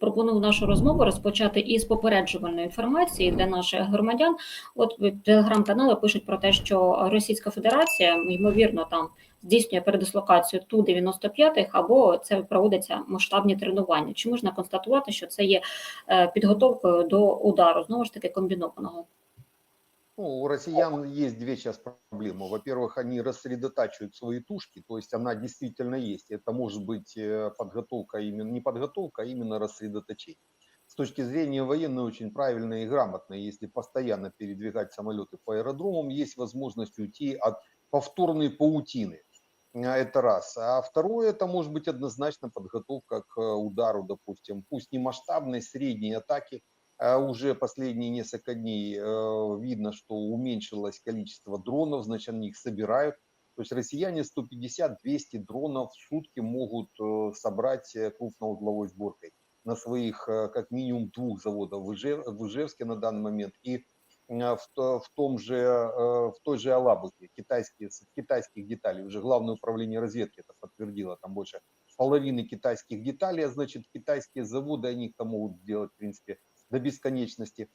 пропоную нашу розмову розпочати із попереджувальної інформації для наших громадян. От телеграм-канали пишуть про те, що Російська Федерація ймовірно там здійснює передислокацію ту 95 або це проводяться масштабні тренування. Чи можна констатувати, що це є е, підготовкою до удару знову ж таки комбінованого? Ну, у россиян есть две сейчас проблемы. Во-первых, они рассредотачивают свои тушки, то есть она действительно есть. Это может быть э, подготовка, именно не подготовка, а именно рассредоточение. С точки зрения военной очень правильно и грамотно, если постоянно передвигать самолеты по аэродромам, есть возможность уйти от повторной паутины. А, Это раз. А второе, это может быть однозначно подготовка к э, удару, допустим, пусть не масштабной, средней атаки, а уже последние несколько дней э, видно, что уменьшилось количество дронов, значит, они их собирают. То есть россияне 150-200 дронов в сутки могут э, собрать э, крупноузловой сборкой на своих как минимум двух заводах в, Ижев- в Ижевске на данный момент и в, в том же, в той же Алабуге, китайские, китайских деталей. Уже Главное управление разведки это подтвердило, там больше половины китайских деталей, а значит, китайские заводы, они там могут сделать, в принципе, до бесконечности.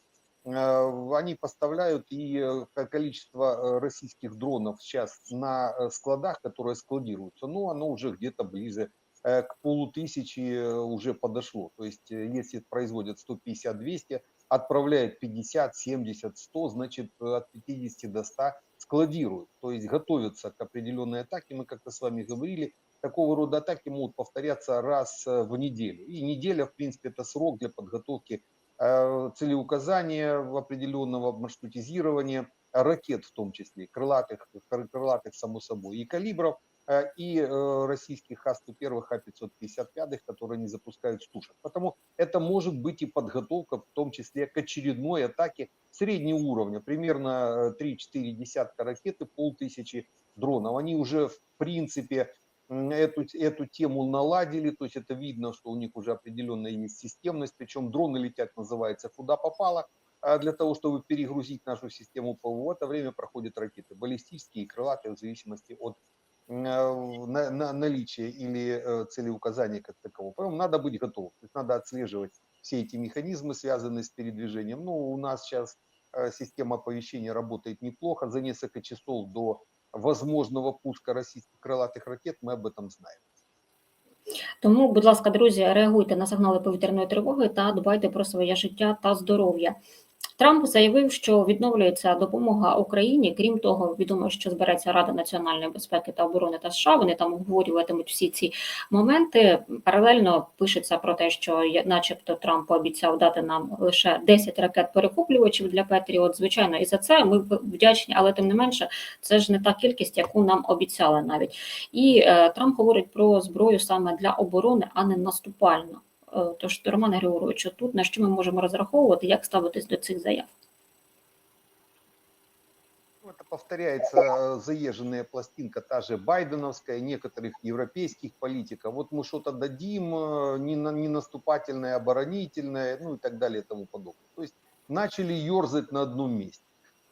Э, Они поставляют и э, ко- количество э, российских дронов сейчас на складах, которые складируются, ну, оно уже где-то ближе к полутысячи уже подошло. То есть, если производят 150-200, отправляют 50, 70, 100, значит, от 50 до 100 складируют. То есть, готовятся к определенной атаке. Мы как-то с вами говорили, такого рода атаки могут повторяться раз в неделю. И неделя, в принципе, это срок для подготовки целеуказания в определенного маршрутизирования ракет в том числе, крылатых, кры- крылатых само собой, и калибров, э, и э, российских Х-101, Х-555, которые не запускают с тушек. Потому это может быть и подготовка, в том числе к очередной атаке среднего уровня, примерно э, 3-4 десятка ракет и полтысячи дронов. Они уже, в принципе, эту, эту тему наладили, то есть это видно, что у них уже определенная есть системность, причем дроны летят, называется, куда попало, а для того, чтобы перегрузить нашу систему ПВО, это время проходят ракеты, баллистические и крылатые, в зависимости от э, на- на- наличия или э, целеуказания как такового. Поэтому надо быть готовым, то есть надо отслеживать все эти механизмы, связанные с передвижением. Ну, у нас сейчас э, система оповещения работает неплохо, за несколько часов до возможного пуска российских крылатых ракет мы об этом знаем. Тому, будь ласка, друзі, реагуйте на сигнали повітряної тривоги та дбайте про своє життя та здоров'я. Трамп заявив, що відновлюється допомога Україні. Крім того, відомо, що збереться Рада національної безпеки та оборони та США. Вони там обговорюватимуть всі ці моменти. Паралельно пишеться про те, що начебто Трамп пообіцяв дати нам лише 10 ракет перехоплювачів для Петріот. Звичайно, і за це ми вдячні, але тим не менше, це ж не та кількість, яку нам обіцяли навіть. І е, Трамп говорить про зброю саме для оборони, а не наступальну. Тож, Романе Григоровичу, тут на що ми можемо розраховувати, як ставитись до цих заяв? Ну, Это повторяется э, заезженная пластинка, та же байденовская, некоторых европейских политиков. Вот мы что-то дадим, не, не наступательное, оборонительное, ну и так далее и тому подобное. То есть начали ерзать на одном месте.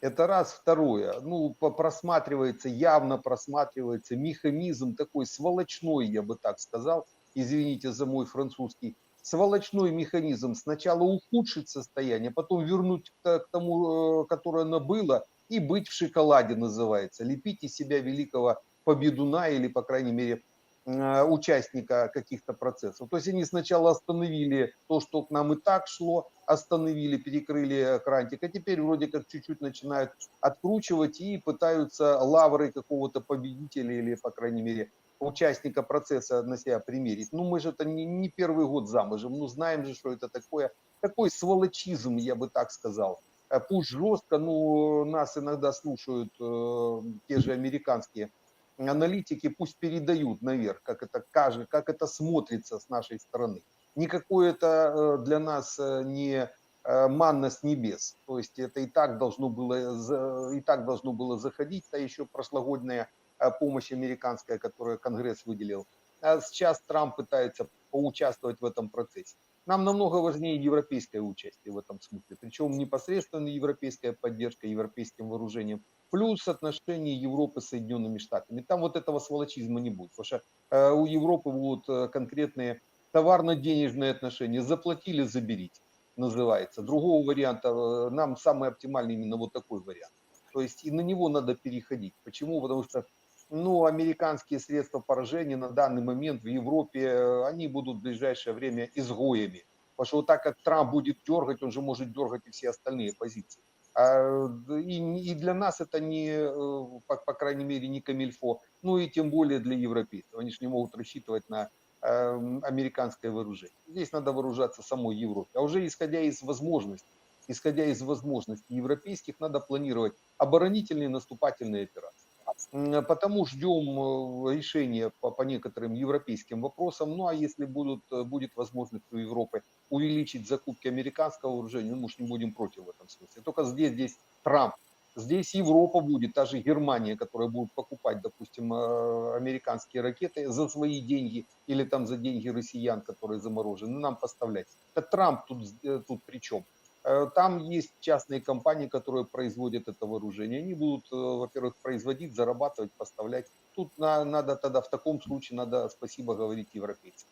Это раз. Второе. Ну, просматривается, явно просматривается механизм такой сволочной, я бы так сказал. Извините за мой французский. Сволочной механизм. Сначала ухудшить состояние, потом вернуть к тому, э, которое оно было, и быть в шоколаде называется. Лепить из себя великого победуна или, по крайней мере, э, участника каких-то процессов. То есть они сначала остановили то, что к нам и так шло, остановили, перекрыли крантик, а теперь вроде как чуть-чуть начинают откручивать и пытаются лавры какого-то победителя или, по крайней мере, участника процесса на себя примерить. Ну, мы же это не, не первый год замужем, ну, знаем же, что это такое. Такой сволочизм, я бы так сказал. Э, Пусть жестко, но нас иногда слушают э, те же американские аналитики, пусть передают наверх, как это кажется, как это смотрится с нашей стороны. Никакое это э, для нас э, не манна с небес. То есть это и так должно было, и так должно было заходить, та еще прошлогодняя помощь американская, которую Конгресс выделил. А сейчас Трамп пытается поучаствовать в этом процессе. Нам намного важнее европейское участие в этом смысле, причем непосредственно европейская поддержка европейским вооружением, плюс отношения Европы с Соединенными Штатами. Там вот этого сволочизма не будет, потому что э, у Европы будут э, конкретные товарно-денежные отношения. Заплатили, заберите, называется. Другого варианта, э, нам самый оптимальный именно вот такой вариант. То есть и на него надо переходить. Почему? Потому что ну, американские средства поражения на данный момент в Европе, э, они будут в ближайшее время изгоями. Потому что вот так как Трамп будет дергать, он же может дергать и все остальные позиции. А, и, для нас это не, э, по, по крайней мере, не камильфо, ну и тем более для европейцев. Они же не могут рассчитывать на э, американское вооружение. Здесь надо вооружаться самой Европе. А уже исходя из возможностей, исходя из возможностей европейских, надо планировать оборонительные наступательные операции. Потому ждем э, решения по, по некоторым европейским вопросам. Ну а если будут, э, будет возможность у Европы увеличить закупки американского вооружения, ну, мы же не будем против в этом смысле. Только здесь, здесь Трамп, здесь Европа будет, та же Германия, которая будет покупать, допустим, э, американские ракеты за свои деньги или там за деньги россиян, которые заморожены, нам поставлять. Это Трамп тут, тут при чем? Э, там есть частные компании, которые производят это вооружение. Они будут, э, во-первых, производить, зарабатывать, поставлять. Тут надо тогда в таком случае надо спасибо говорить европейцам.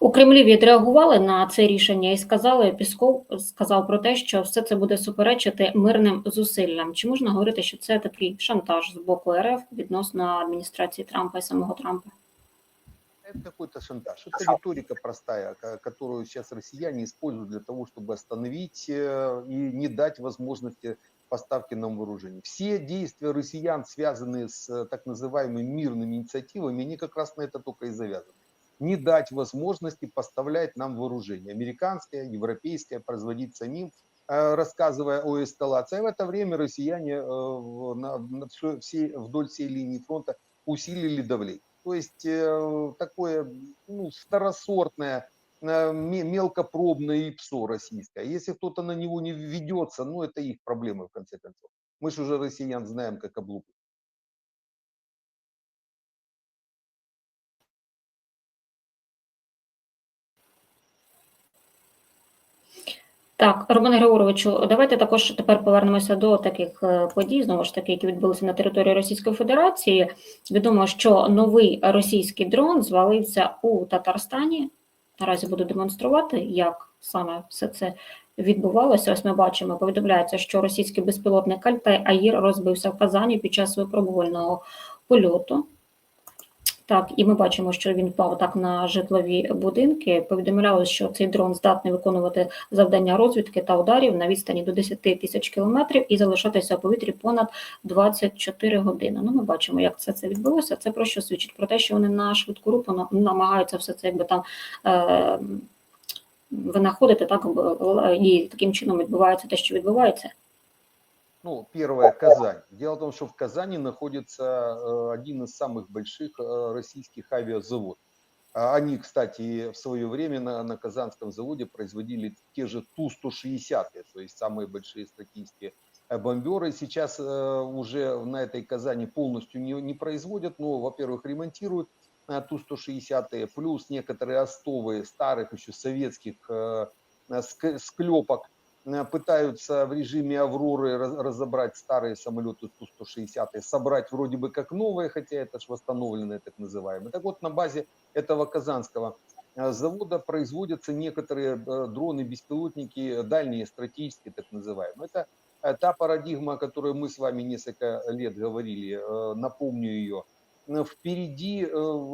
У Кремлі відреагували на це рішення і сказали, Пісков сказав про те, що все це буде суперечити мирним зусиллям. Чи можна говорити, що це такий шантаж з боку РФ відносно адміністрації Трампа і самого Трампа? Это какой-то шантаж. Это риторика простая, которую сейчас россияне используют для того, чтобы остановить э, и не дать возможности поставки нам вооружений. Все действия россиян, связанные с э, так называемыми мирными инициативами, они как раз на это только и завязаны. Не дать возможности поставлять нам вооружение. Американское, европейское, производить самим, э, рассказывая о эскалации. А в это время россияне вдоль всей линии фронта усилили давление то есть э, такое ну, второсортное, э, мелкопробное ИПСО российское. Если кто-то на него не ведется, ну это их проблемы в конце концов. Мы же уже россиян знаем как облупы. Так, Романе Григоровичу, давайте також тепер повернемося до таких е, подій, знову ж таки, які відбулися на території Російської Федерації. Відомо, що новий російський дрон звалився у Татарстані. Наразі буду демонструвати, як саме все це відбувалося. Ось ми бачимо, повідомляється, що російський безпілотник Альтай Аїр розбився в Казані під час випробувального польоту. Так, і ми бачимо, що він впав так на житлові будинки. Повідомляли, що цей дрон здатний виконувати завдання розвідки та ударів на відстані до 10 тисяч кілометрів і залишатися у повітрі понад 24 години. Ну, ми бачимо, як це це відбулося. Це про що свідчить? Про те, що вони на швидку руку намагаються все це якби там. Е Винаходити так і таким чином відбувається те, що відбувається. Ну, первое, Казань. Дело в том, что в Казани находится э, один из самых больших э, российских авиазаводов. А они, кстати, в свое время на, на Казанском заводе производили те же Ту-160, то есть самые большие стратегические э, бомберы. Сейчас уже на этой Казани полностью не, не производят, но, во-первых, ремонтируют Ту-160, плюс некоторые остовы старых еще советских склепок пытаются в режиме Авроры разобрать старые самолеты Ту-160, собрать вроде бы как новые, хотя это же восстановленные так называемые. Так вот, на базе этого казанского э, завода производятся некоторые э, дроны-беспилотники, дальние, стратегические так называемые. Это та парадигма, о которой мы с вами несколько лет говорили, напомню ее. Впереди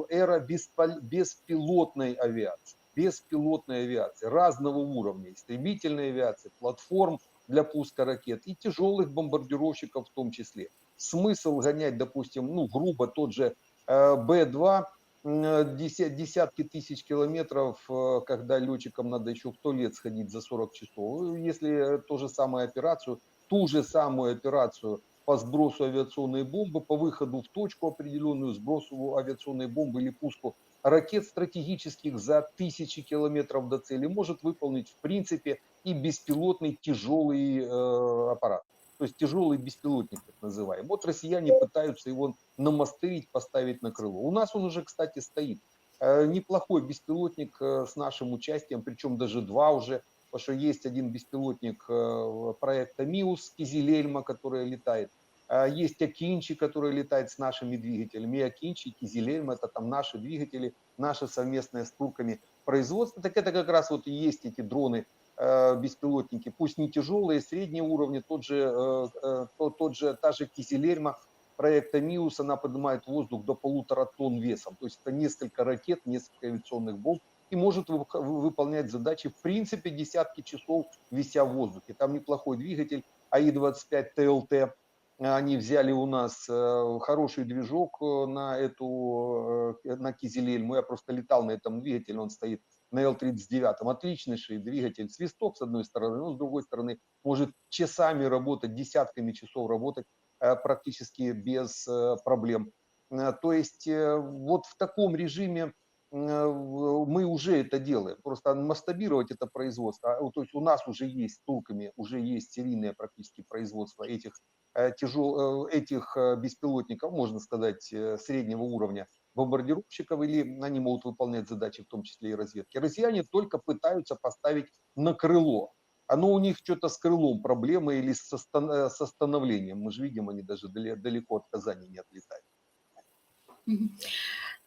эра беспилотной авиации беспилотной авиации разного уровня, истребительной авиации, платформ для пуска ракет и тяжелых бомбардировщиков в том числе. Смысл гонять, допустим, ну, грубо тот же э, Б-2, десятки тысяч километров, э, когда летчикам надо еще в туалет сходить за 40 часов. Если ту же самую операцию, ту же самую операцию по сбросу авиационной бомбы, по выходу в точку определенную, сбросу авиационной бомбы или пуску ракет стратегических за тысячи километров до цели может выполнить в принципе и беспилотный тяжелый э, аппарат. То есть тяжелый беспилотник, так называемый. Вот россияне пытаются его намастырить, поставить на крыло. У нас он уже, кстати, стоит. Э, неплохой беспилотник э, с нашим участием, причем даже два уже, потому что есть один беспилотник э, проекта МИУС Кизилельма, который летает Есть Акинчи, который летает с нашими двигателями. И Акинчи, и Кизилельм, это там наши двигатели, наши совместные с турками производство. Так это как раз вот и есть эти дроны э, беспилотники, пусть не тяжелые, средние уровни, тот же, э, э, тот, тот же, та же Кизилельма проекта МИУС, она поднимает воздух до полутора тонн весом. То есть это несколько ракет, несколько авиационных бомб и может вы- вы- выполнять задачи в принципе десятки часов вися в воздухе. Там неплохой двигатель АИ-25 ТЛТ. Они взяли у нас э, хороший движок э, на эту, э, на Кизилельму. Я просто летал на этом двигателе, он стоит на Л-39. Отличнейший двигатель. Свисток с одной стороны, но с другой стороны может часами работать, десятками часов работать практически без проблем. То есть вот в таком режиме мы уже это делаем. Просто масштабировать это производство. а, То есть у нас уже есть с турками, уже есть серийное практически производство этих, э, тяжел, э, этих э, беспилотников, можно сказать, э, среднего уровня бомбардировщиков, или они могут выполнять задачи, в том числе и разведки. Россияне только пытаются поставить на крыло. Оно у них что-то с крылом проблемы или с остан- э, с остановлением. Мы же видим, они даже далеко от Казани не отлетают.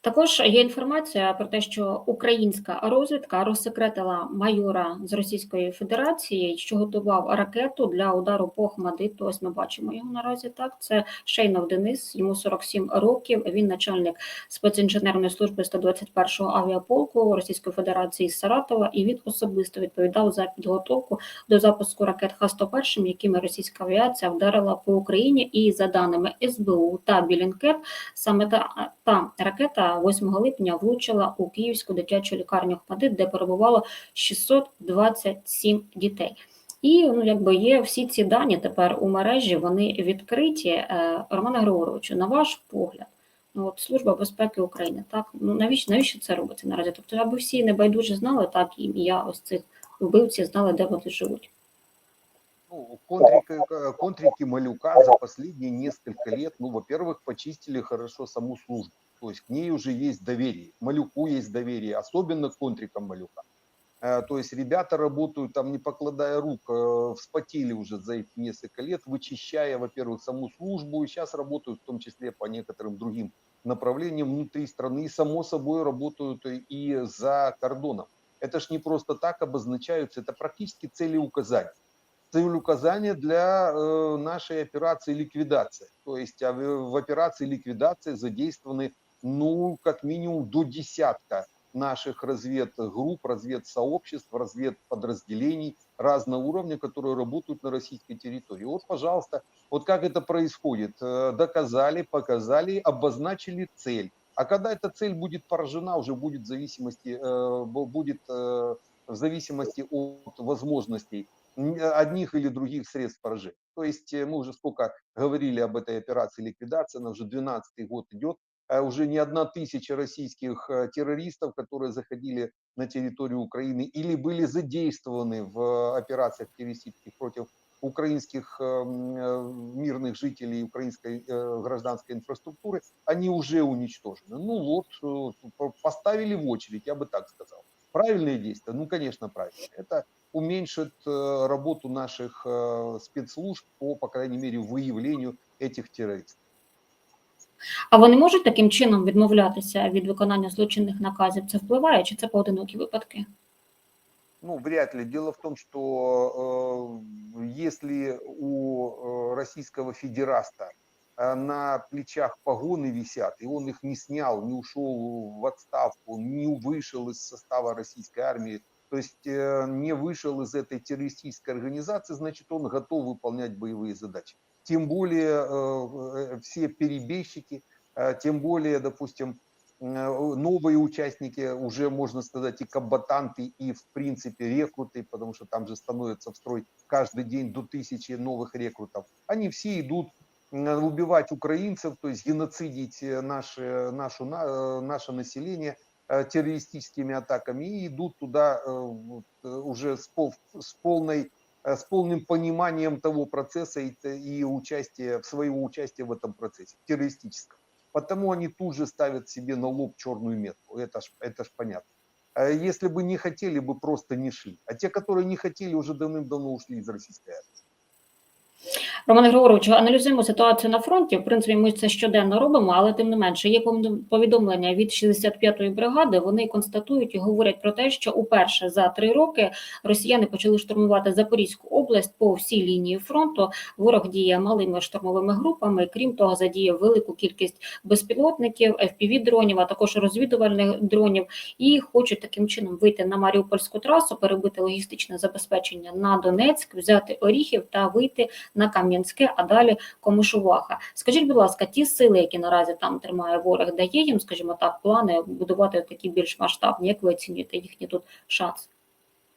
Також є інформація про те, що українська розвідка розсекретила майора з Російської Федерації, що готував ракету для удару по Хмадиту. Ось ми бачимо його наразі. Так, це Шейнов Денис, йому 47 років. Він начальник спецінженерної служби 121-го авіаполку Російської Федерації з Саратова, і він особисто відповідав за підготовку до запуску ракет Х-101, якими російська авіація вдарила по Україні. І за даними СБУ та Білінкет, саме та, та ракета 8 липня влучила у Київську дитячу лікарню Хмадит, де перебувало 627 дітей. І ну, якби є всі ці дані тепер у мережі, вони відкриті. Е, Романе Григоровичу, на ваш погляд, ну от Служба безпеки України, так ну навіщо навіщо це робиться наразі? Тобто, аби всі небайдужі знали, так і ім'я ось цих вбивців знали, де вони живуть. Ну, контрики, контрики Малюка за последние несколько лет, ну, во-первых, почистили хорошо саму службу. То есть к ней уже есть доверие. Малюку есть доверие, особенно к контрикам Малюка. Э, То есть ребята работают там, не покладая рук, э, вспотели уже за эти несколько лет, вычищая, во-первых, саму службу, и сейчас работают в том числе по некоторым другим направлениям внутри страны, и само собой работают и за кордоном. Это ж не просто так обозначаются, это практически цели указания цель указания для э, нашей операции ликвидация. То есть а в операции ликвидации задействованы, ну, как минимум до десятка наших разведгрупп, разведсообществ, разведподразделений разного уровня, которые работают на российской территории. Вот, пожалуйста, вот как это происходит. Э, Доказали, показали, обозначили цель. А когда эта цель будет поражена, уже будет в зависимости, э, бу- будет э, в зависимости от возможностей одних или других средств поражения. То есть мы уже сколько говорили об этой операции ликвидации, она уже 12 год идет, уже не одна тысяча российских э, террористов, которые заходили на территорию Украины или были задействованы в операциях террористических против украинских э, м, э, мирных жителей украинской э, гражданской инфраструктуры, они уже уничтожены. Ну вот, по- поставили в очередь, я бы так сказал. Правильные действия? Ну, конечно, правильные. Это уменьшит работу наших спецслужб по, по крайней мере, выявлению этих террористов. А вони можуть таким чином відмовлятися від виконання злочинних наказів? Це впливає, чи це поодинокі випадки? Ну, вряд ли. Дело в том, что э, если у э, российского федераста э, на плечах погоны висят, и он их не снял, не ушел в отставку, не вышел из состава российской армии, то есть э, не вышел из этой террористической организации, значит, он готов выполнять боевые задачи. Тем более э, э, все перебежчики, э, тем более, допустим, новые участники, уже можно сказать, и комбатанты, и в принципе рекруты, потому что там же становится в строй каждый день до тысячи новых рекрутов. Они все идут убивать украинцев, то есть геноцидить наше, нашу, на- наше население террористическими атаками и идут туда уже с, пол- с полной с полным пониманием того процесса и, т- и участия, своего участия в этом процессе, террористическом. Потому они тут же ставят себе на лоб черную метку. Это ж, это ж понятно. А Если бы не хотели, бы просто не шли. А те, которые не хотели, уже давным-давно ушли из российской армии. Романе Григоровичу, аналізуємо ситуацію на фронті. В принципі, ми це щоденно робимо, але тим не менше є повідомлення від 65-ї бригади. Вони констатують і говорять про те, що уперше за три роки росіяни почали штурмувати Запорізьку область по всій лінії фронту. Ворог діє малими штурмовими групами. Крім того, задіяв велику кількість безпілотників, fpv дронів, а також розвідувальних дронів, і хочуть таким чином вийти на Маріупольську трасу, перебити логістичне забезпечення на Донецьк, взяти Оріхів та вийти на Кам'янське, а далі Комишуваха. Скажіть, будь ласка, ті сили, які наразі там тримає ворог, дає їм, скажімо так, плани будувати такі більш масштабні. Як ви оцінюєте їхні тут шанс?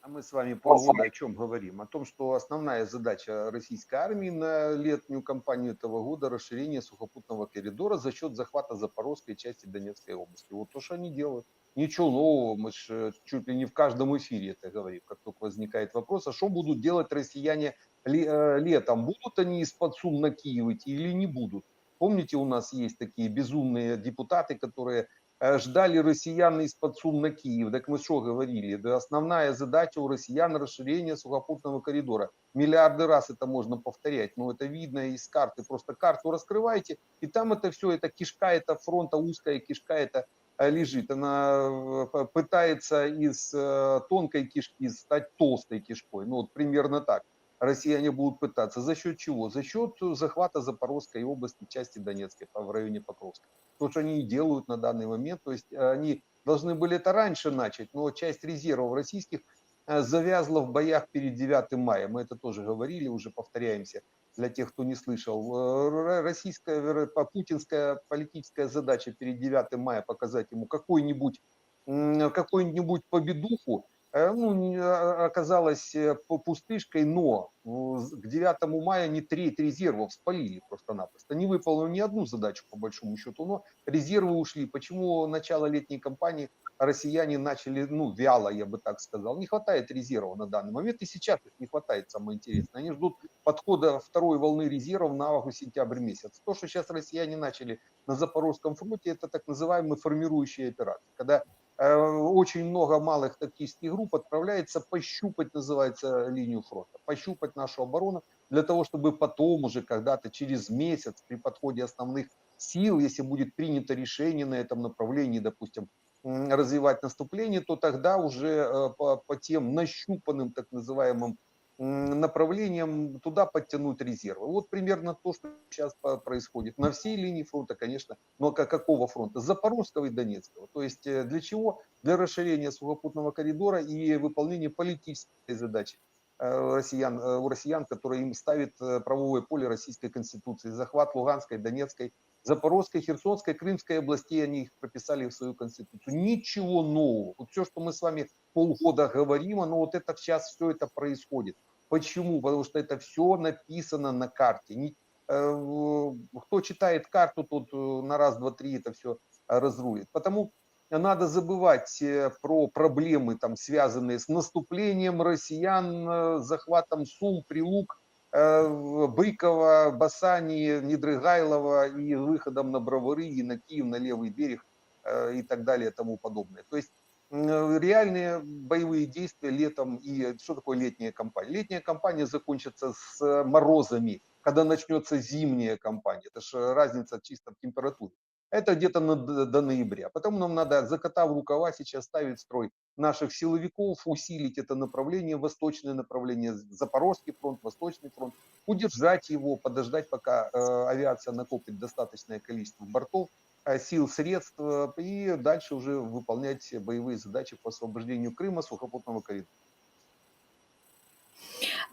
А мы с вами полгода о чем говорим? О том, что основная задача российской армии на летнюю кампанию этого года – расширение сухопутного коридора за счет захвата запорожской части Донецкой области. Вот то, что они делают. Ничего нового, мы ж чуть ли не в каждом эфире это говорим, как только возникает вопрос, а что будут делать россияне ле- э, летом? Будут они из-под сум на Киев идти или не будут? Помните, у нас есть такие безумные депутаты, которые э, ждали россиян из-под сум на Киев. Так мы что говорили? Да основная задача у россиян расширение сухопутного коридора. Миллиарды раз это можно повторять, но это видно из карты. Просто карту раскрываете, и там это все, это кишка, это фронта узкая кишка, это э, лежит. Она э, пытается из э, тонкой кишки стать толстой кишкой. Ну вот примерно так. Россияне будут пытаться. За счет чего? За счет захвата Запорожской области, части Донецкой, по- в районе Покровска. То, что они и делают на данный момент. То есть э, они должны были это раньше начать, но часть резервов российских э, завязла в боях перед 9 мая. Мы это тоже говорили, уже повторяемся для тех, кто не слышал. Э, Российская, путинская политическая задача перед 9 мая показать ему какой-нибудь м, какую-нибудь победуху, ну, не- а- оказалась э, пустышкой, но э, с- к 9 мая не треть резервов спалили просто-напросто. Не выполнили ни одну задачу, по большому счету, но резервы ушли. Почему начало летней кампании россияне начали, ну, вяло, я бы так сказал. Не хватает резервов на данный момент, и сейчас их не хватает, самое интересное. Они ждут подхода второй волны резервов на август-сентябрь месяц. То, что сейчас россияне начали на Запорожском фронте, это так называемые формирующие операции. Когда э, очень много малых тактических групп отправляется пощупать, называется, линию фронта, пощупать нашу оборону для того, чтобы потом уже когда-то через месяц при подходе основных сил, если будет принято решение на этом направлении, допустим, развивать наступление, то тогда уже э, по, по тем нащупанным так называемым направлениям туда подтянуть резервы. Вот примерно то, что сейчас происходит на всей линии фронта, конечно, но ка- какого фронта? Запорожского и Донецкого. То есть э, для чего? Для расширения сухопутного коридора и выполнения политической задачи э, россиян, э, у россиян, которые им ставит правовое поле Российской Конституции. Захват Луганской, Донецкой, Запорожской, Херсонской, Крымской областей, они их прописали в свою Конституцию. Ничего нового. Вот все, что мы с вами полгода говорим, оно вот это сейчас все это происходит. Почему? Потому что это все написано на карте. Не- э, Кто читает карту, тот э, на раз, два, три это все разрулит. Потому надо забывать э, про проблемы, там, связанные с наступлением россиян, э, захватом Сум, Прилук, э, Быкова, Басани, Недрыгайлова и выходом на Бровары, и на Киев, на левый берег э, и так далее и тому подобное. То есть реальные боевые действия летом и что такое летняя кампания? Летняя кампания закончится с морозами, когда начнется зимняя кампания. Это же разница чисто в температуре. Это где-то до, ноября. Потому нам надо, закатав рукава, сейчас ставить строй наших силовиков, усилить это направление, восточное направление, Запорожский фронт, Восточный фронт, удержать его, подождать, пока э, авиация накопит достаточное количество бортов, э, сил, средств, э, и дальше уже выполнять боевые задачи по освобождению Крыма, сухопутного коридора.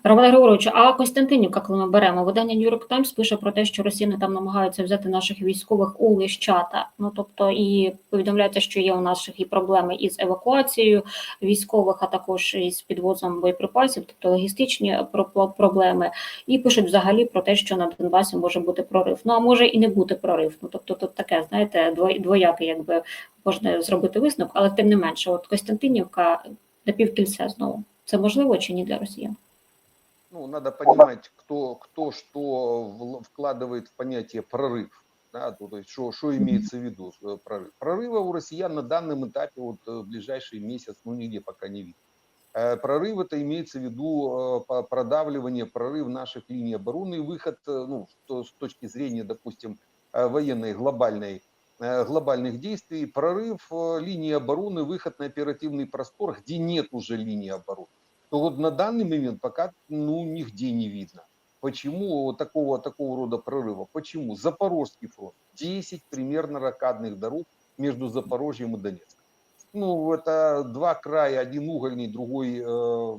Романе Григоровичу, а Костянтинівка, коли ми беремо, видання York Times пише про те, що росіяни там намагаються взяти наших військових у Лищата. Ну тобто, і повідомляється, що є у наших і проблеми із евакуацією військових, а також із підвозом боєприпасів, тобто логістичні про- проблеми. І пишуть взагалі про те, що на Донбасі може бути прорив. Ну а може і не бути прорив. Ну тобто, тут таке, знаєте, дво- двояке, якби можна зробити висновок, але тим не менше, от Костянтинівка на півкільця знову. Це можливо чи ні для росіян? Ну, надо понимать, кто, кто что вкладывает в понятие прорыв. Да, то, то есть, что, что имеется в виду э, прорыв. Прорыва у россиян на данном этапе, вот э, в ближайший месяц, ну, нигде пока не видно. Э, Прорыв это имеется в виду продавливание, прорыв наших линий обороны и выход, ну, с точки зрения, допустим, военной глобальной глобальных действий, прорыв линии обороны, выход на оперативный простор, где нет уже линии обороны. То вот на данный момент пока ну, нигде не видно. Почему вот такого, такого рода прорыва? Почему? Запорожский фронт. 10 примерно ракадных дорог между Запорожьем и Донецком. Ну, это два края, один угольный, другой э,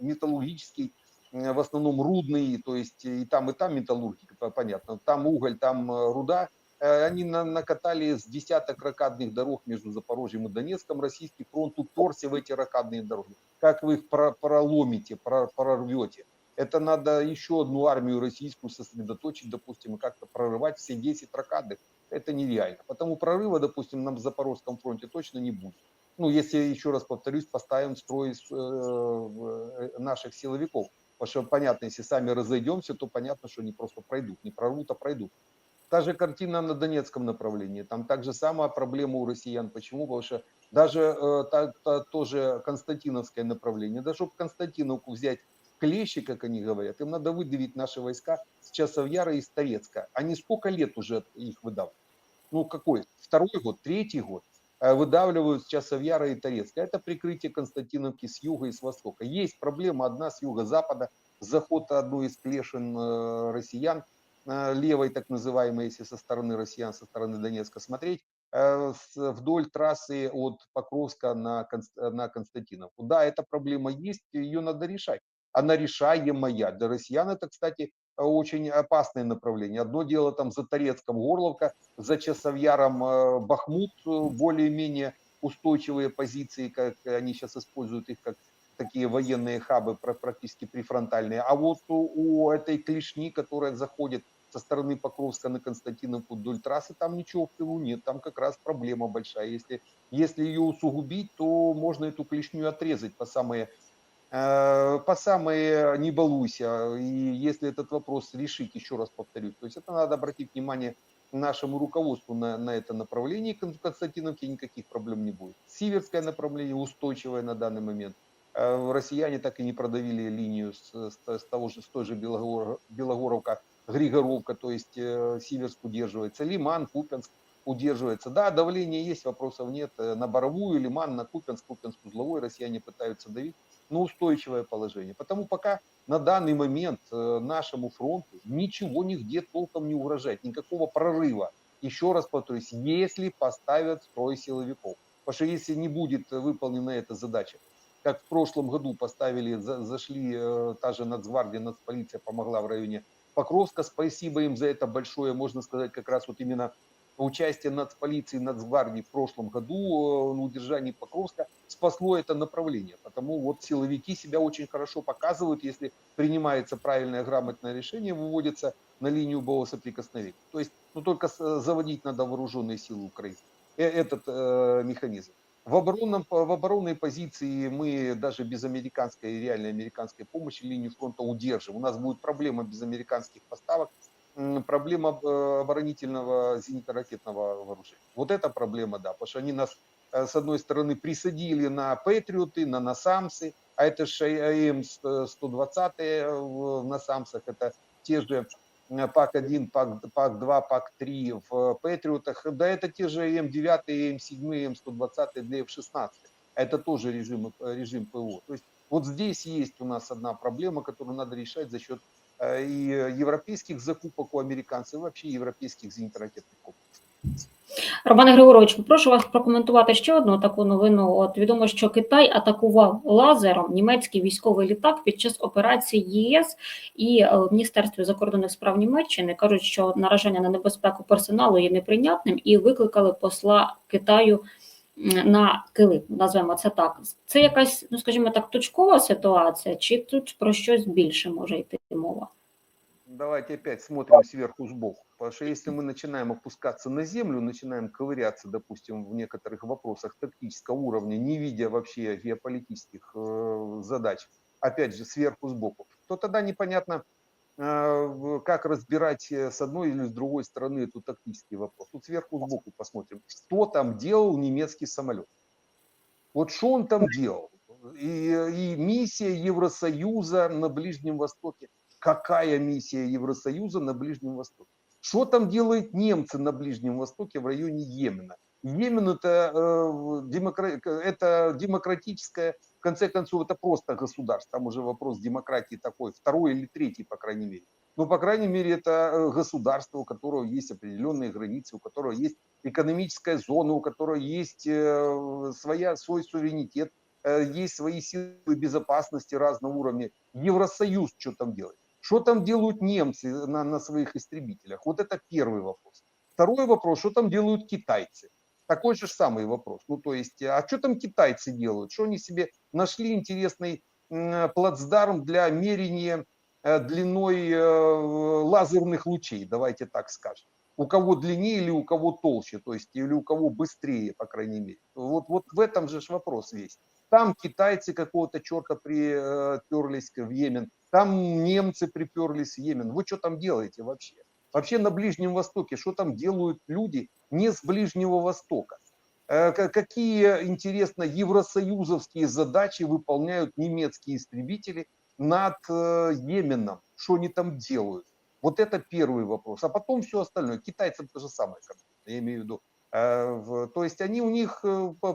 металлургический, в основном рудный, то есть и там, и там металлургика, по- понятно. Там уголь, там э, руда. Э, Они на- накатали с десяток ракадных дорог между Запорожьем и Донецком. Российский фронт уперся в эти ракадные дороги. Как вы их про- проломите, про- прорвете? Это надо еще одну армию российскую сосредоточить, допустим, и как-то прорывать все 10 ракадных. Это нереально. Потому прорыва, допустим, на Запорожском фронте точно не будет. Ну, если, еще раз повторюсь, поставим в строй э, э, наших силовиков. Потому что, понятно, если сами разойдемся, то понятно, что они просто пройдут. Не прорвут, а пройдут. Та же картина на Донецком направлении. Там также самая проблема у россиян. Почему? Потому что даже э, та- та- тоже Константиновское направление, даже чтобы Константиновку взять клещи, как они говорят, им надо выдавить наши войска с Часовьяра и с Торецка. Они сколько лет уже их выдавливают? Ну какой? Второй год, третий год э, выдавливают с Часовьяра и Торецка. Это прикрытие Константиновки с юга и с востока. Есть проблема одна с юго-запада, заход одной из клешин э, россиян, левой так называемой, если со стороны россиян, со стороны Донецка смотреть, э, вдоль трассы от Покровска на, Конст- на Константиновку. Да, эта проблема есть, ее надо решать. Она решаемая. Для россиян это, кстати, э, очень опасное направление. Одно дело там за Торецком Горловка, за Часовьяром э, Бахмут, э, более-менее устойчивые позиции, как они сейчас используют их как такие военные хабы пра- практически прифронтальные. А вот у, у этой клешни, которая заходит со стороны Покровска на Константиновку вдоль трассы, там ничего в тылу нет, там как раз проблема большая. Если, если ее усугубить, то можно эту клешню отрезать по самые Э, по самые не балуйся. И если этот вопрос решить, еще раз повторюсь, то есть это надо обратить внимание нашему руководству на, на это направление. Константиновке никаких проблем не будет. Сиверское направление устойчивое на данный момент. Э, Россияне так и не продавили линию с, с- с того же, с той же Белогор- Белогоровка, Григоровка, то есть э, Сиверск удерживается, Лиман, Купенск удерживается. Да, давление есть, вопросов нет. Э, На Боровую, Лиман, на Купенск, Купенск узловой россияне пытаются давить но устойчивое положение. Потому пока на данный момент э, нашему фронту ничего нигде толком не угрожает, никакого прорыва. Еще раз повторюсь, если поставят строй силовиков. Потому что если не будет выполнена эта задача, как в прошлом году поставили, за- зашли, та же Нацгвардия, Нацполиция помогла в районе Покровска, спасибо им за это большое, можно сказать, как раз вот именно участие нацполиции, нацгвардии в прошлом году э, на удержании Покровска спасло это направление. Потому вот силовики себя очень хорошо показывают, если принимается правильное грамотное решение, выводится на линию боевого соприкосновения. То есть ну, только с- заводить надо вооруженные силы Украины. Э, Этот э, механизм. В, оборонном, в оборонной позиции мы даже без американской, реальной американской помощи линию фронта удержим. У нас будет проблема без американских поставок, проблема оборонительного зенитно-ракетного вооружения. Вот эта проблема, да, потому что они нас э, с одной стороны присадили на Патриоты, на Насамсы, а это же АМ-120 в Насамсах, это те же ПАК-1, ПАК- ПАК-2, ПАК-3 в Патриотах, да это те же АМ-9, АМ-7, АМ-120 для F-16. Это тоже режим, э, режим ПВО. То есть вот здесь есть у нас одна проблема, которую надо решать за счет э, и европейских закупок у американцев, и вообще европейских зенитно-ракетных комплексов. Романе Григорович, попрошу вас прокоментувати ще одну таку новину. От відомо, що Китай атакував лазером німецький військовий літак під час операції ЄС і е, в Міністерстві закордонних справ Німеччини кажуть, що нараження на небезпеку персоналу є неприйнятним і викликали посла Китаю на Килим. Назвемо це так. Це якась, ну скажімо так, точкова ситуація, чи тут про щось більше може йти мова? Давайте опять смотрим сверху сбоку. Потому что если мы начинаем опускаться на землю, начинаем ковыряться, допустим, в некоторых вопросах тактического уровня, не видя вообще геополитических э, задач, опять же, сверху сбоку, то тогда непонятно, э, как разбирать э, с одной или с другой стороны этот тактический вопрос. Тут сверху сбоку посмотрим, что там делал немецкий самолет. Вот что он там делал? и, и миссия Евросоюза на Ближнем Востоке. Какая миссия Евросоюза на Ближнем Востоке? Что там делают немцы на Ближнем Востоке в районе Йемена? Йемен это, э, демокра- это демократическое, в конце концов, это просто государство. Там уже вопрос демократии такой, второй или третий, по крайней мере. Но, по крайней мере, это э, государство, у которого есть определенные границы, у которого есть экономическая зона, у которого есть э, своя, свой суверенитет, э, есть свои силы безопасности разного уровня. Евросоюз что там делает? Что там делают немцы на, на своих истребителях? Вот это первый вопрос. Второй вопрос, что там делают китайцы? Такой же самый вопрос. Ну, то есть, а что там китайцы делают? Что они себе нашли интересный плацдарм для мерения э, длиной э, лазерных лучей, давайте так скажем. У кого длиннее или у кого толще, то есть или у кого быстрее, по крайней мере. Вот, вот в этом же вопрос весь. Там китайцы какого-то черта приперлись в Йемен, там немцы приперлись в Йемен. Вы что там делаете вообще? Вообще на Ближнем Востоке, что там делают люди не с Ближнего Востока? Э, ка- Какие, интересно, евросоюзовские задачи выполняют немецкие истребители над э, Йеменом? Что они там делают? Вот это первый вопрос. А потом все остальное. Китайцам то же самое, я имею в виду. Э, То есть они у них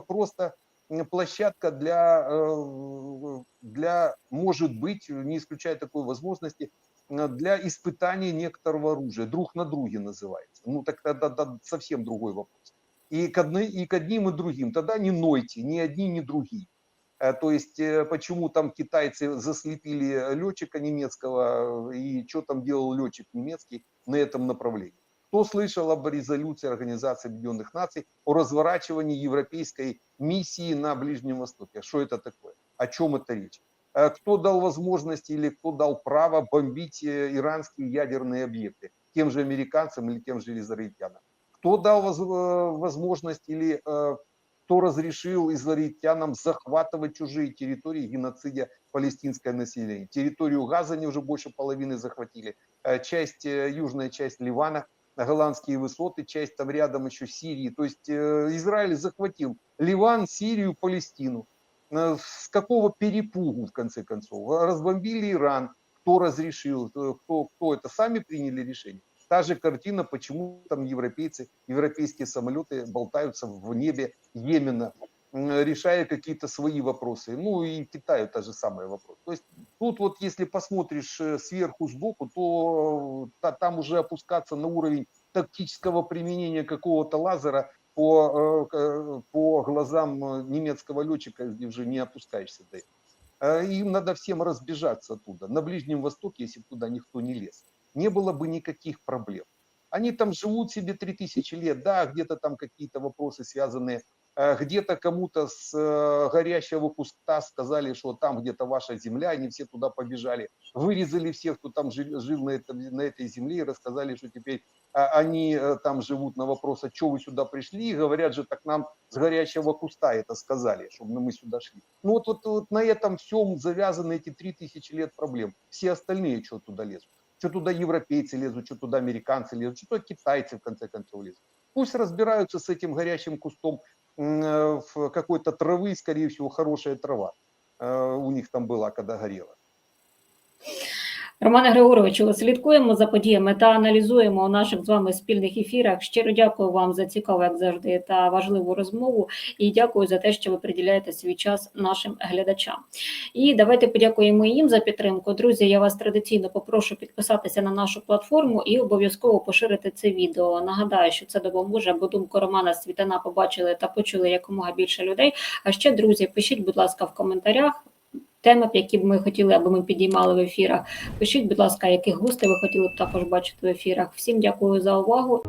просто площадка для, э, для, может быть, не исключая такой возможности, для испытания некоторого оружия. Друг на друге называется. Ну, так тогда да, совсем другой вопрос. И к, одни- и к одним и другим. Тогда не нойте, ни одни, ни другие. Э, То есть, э, почему там китайцы заслепили летчика немецкого, и что там делал летчик немецкий на этом направлении. Кто слышал об резолюции Организации Объединенных Наций о разворачивании европейской миссии на Ближнем Востоке? Что это такое? О чем это речь? Э, Кто дал возможность или кто дал право бомбить э, иранские ядерные объекты? Тем же американцам или тем же израильтянам? Кто дал э, возможность или кто разрешил израильтянам захватывать чужие территории, геноцидя палестинское население. Территорию Газа они уже больше половины захватили, часть, южная часть Ливана, голландские высоты, часть там рядом еще Сирии. То есть э, Израиль захватил Ливан, Сирию, Палестину. Э, С какого перепугу, в конце концов? Разбомбили Иран. Кто разрешил? Э, Кто, кто это? Сами приняли решение. Та же картина, почему там европейцы, европейские самолеты болтаются в небе Йемена, решая какие-то свои вопросы. Ну и Китаю та же самый вопрос. То есть тут вот если посмотришь э, сверху, сбоку, то э, та- там уже опускаться на уровень тактического применения какого-то лазера по, э, по глазам э, немецкого летчика уже не опускаешься до этого. Э, Им надо всем разбежаться оттуда. На Ближнем Востоке, если бы туда никто не лез, не было бы никаких проблем. Они там живут себе 3000 лет, да, где-то там какие-то вопросы связанные, э, где-то кому-то с э, горящего куста сказали, что там где-то ваша земля, они все туда побежали, вырезали всех, кто там жил, жил на, этом, на этой земле, и рассказали, что теперь а, они э, там живут на вопрос, а что вы сюда пришли, и говорят же, так нам с горящего куста это сказали, чтобы мы сюда шли. Ну вот, вот, вот на этом всем завязаны эти 3000 лет проблем. Все остальные что туда лезут? Что туда европейцы лезут, что туда американцы лезут, что туда китайцы в конце концов лезут. Пусть разбираются с этим горящим кустом э, в какой-то травы, скорее всего, хорошая трава э, у них там была, когда горела. Романе Григоровичу, слідкуємо за подіями та аналізуємо у наших з вами спільних ефірах. Щиро дякую вам за цікаву, як завжди, та важливу розмову. І дякую за те, що ви приділяєте свій час нашим глядачам. І давайте подякуємо їм за підтримку. Друзі, я вас традиційно попрошу підписатися на нашу платформу і обов'язково поширити це відео. Нагадаю, що це допоможе, бо думку Романа Світана побачили та почули якомога більше людей. А ще, друзі, пишіть, будь ласка, в коментарях. Теми, б які б ми хотіли, аби ми підіймали в ефірах. Пишіть, будь ласка, яких гостей ви хотіли б також бачити в ефірах. Всім дякую за увагу.